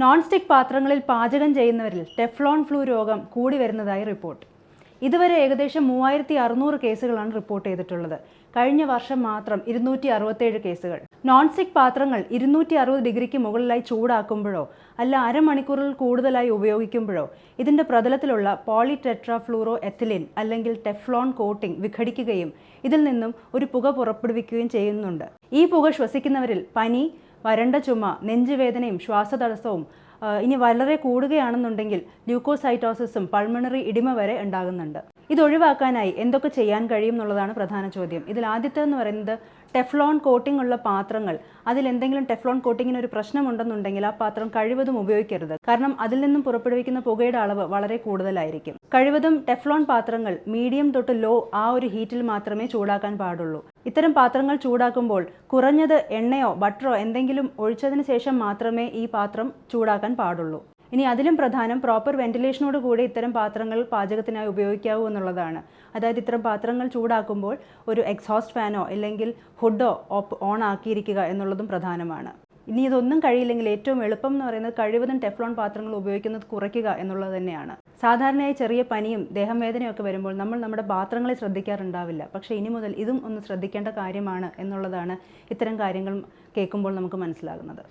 Non stick പാത്രങ്ങളിൽ പാചകം ചെയ്യുന്നവരിൽ Teflon flu രോഗം കൂടി വരുന്നതായി റിപ്പോർട്ട്. ഇതുവരെ ഏകദേശം മൂവായിരത്തി അറുന്നൂറ് കേസുകളാണ് റിപ്പോർട്ട് ചെയ്തിട്ടുള്ളത്. കഴിഞ്ഞ വർഷം മാത്രം ഇരുന്നൂറ്റി അറുപത്തേഴ് കേസുകൾ. നോൺ സ്റ്റിക് പാത്രങ്ങൾ ഇരുന്നൂറ്റി അറുപത് ഡിഗ്രിക്ക് മുകളിലായി ചൂടാക്കുമ്പോഴോ അല്ല അരമണിക്കൂറിൽ കൂടുതലായി ഉപയോഗിക്കുമ്പോഴോ ഇതിന്റെ പ്രതലത്തിലുള്ള പോളിടെട്രാഫ്ലൂറോ എത്തിലിൻ അല്ലെങ്കിൽ ടെഫ്ലോൺ കോട്ടിംഗ് വിഘടിക്കുകയും ഇതിൽ നിന്നും ഒരു പുക പുറപ്പെടുവിക്കുകയും ചെയ്യുന്നുണ്ട്. ഈ പുക ശ്വസിക്കുന്നവരിൽ പനി വരണ്ട ചുമ നെഞ്ചുവേദനയും ശ്വാസതടസ്സവും ഇനി വളരെ കൂടുകയാണെന്നുണ്ടെങ്കിൽ ല്യൂക്കോസൈറ്റോസിസും പൾമണറി ഇടിമ വരെ ഉണ്ടാകുന്നുണ്ട്. ഇത് ഒഴിവാക്കാനായി എന്തൊക്കെ ചെയ്യാൻ കഴിയും എന്നുള്ളതാണ് പ്രധാന ചോദ്യം. ഇതിൽ ആദ്യത്തെ എന്ന് പറയുന്നത് ടെഫ്ലോൺ കോട്ടിംഗ് ഉള്ള പാത്രങ്ങൾ. അതിൽ എന്തെങ്കിലും ടെഫ്ലോൺ കോട്ടിങ്ങിന് ഒരു പ്രശ്നമുണ്ടെന്നുണ്ടെങ്കിൽ ആ പാത്രം കഴിവതും ഉപയോഗിക്കരുത്. കാരണം അതിൽ നിന്നും പുറപ്പെടുവിക്കുന്ന പുകയുടെ അളവ് വളരെ കൂടുതലായിരിക്കും. കഴിവതും ടെഫ്ലോൺ പാത്രങ്ങൾ മീഡിയം തൊട്ട് ലോ ആ ഒരു ഹീറ്റിൽ മാത്രമേ ചൂടാക്കാൻ പാടുള്ളൂ. ഇത്തരം പാത്രങ്ങൾ ചൂടാക്കുമ്പോൾ കുറഞ്ഞത് എണ്ണയോ ബട്ടറോ എന്തെങ്കിലും ഒഴിച്ചതിന് ശേഷം മാത്രമേ ഈ പാത്രം ചൂടാക്കാൻ പാടുള്ളൂ. ഇനി അതിലും പ്രധാനം പ്രോപ്പർ വെന്റിലേഷനോട് കൂടി ഇത്തരം പാത്രങ്ങൾ പാചകത്തിനായി ഉപയോഗിക്കാവൂ എന്നുള്ളതാണ്. അതായത് ഇത്തരം പാത്രങ്ങൾ ചൂടാക്കുമ്പോൾ ഒരു എക്സോസ്റ്റ് ഫാനോ അല്ലെങ്കിൽ ഹുഡോ ഓൺ ആക്കിയിരിക്കുക എന്നുള്ളതും പ്രധാനമാണ്. ഇനി ഇതൊന്നും കഴിയില്ലെങ്കിൽ ഏറ്റവും എളുപ്പം എന്ന് പറയുന്നത് കഴിവതും ടെഫ്ലോൺ പാത്രങ്ങൾ ഉപയോഗിക്കുന്നത് കുറയ്ക്കുക എന്നുള്ളത് തന്നെയാണ്. സാധാരണയായി ചെറിയ പനിയും ദേഹം വേദനയും ഒക്കെ വരുമ്പോൾ നമ്മൾ നമ്മുടെ പാത്രങ്ങളെ ശ്രദ്ധിക്കാറുണ്ടാവില്ല. പക്ഷേ ഇനി മുതൽ ഇതും ഒന്ന് ശ്രദ്ധിക്കേണ്ട കാര്യമാണ് എന്നുള്ളതാണ് ഇത്തരം കാര്യങ്ങൾ കേൾക്കുമ്പോൾ നമുക്ക് മനസ്സിലാകുന്നത്.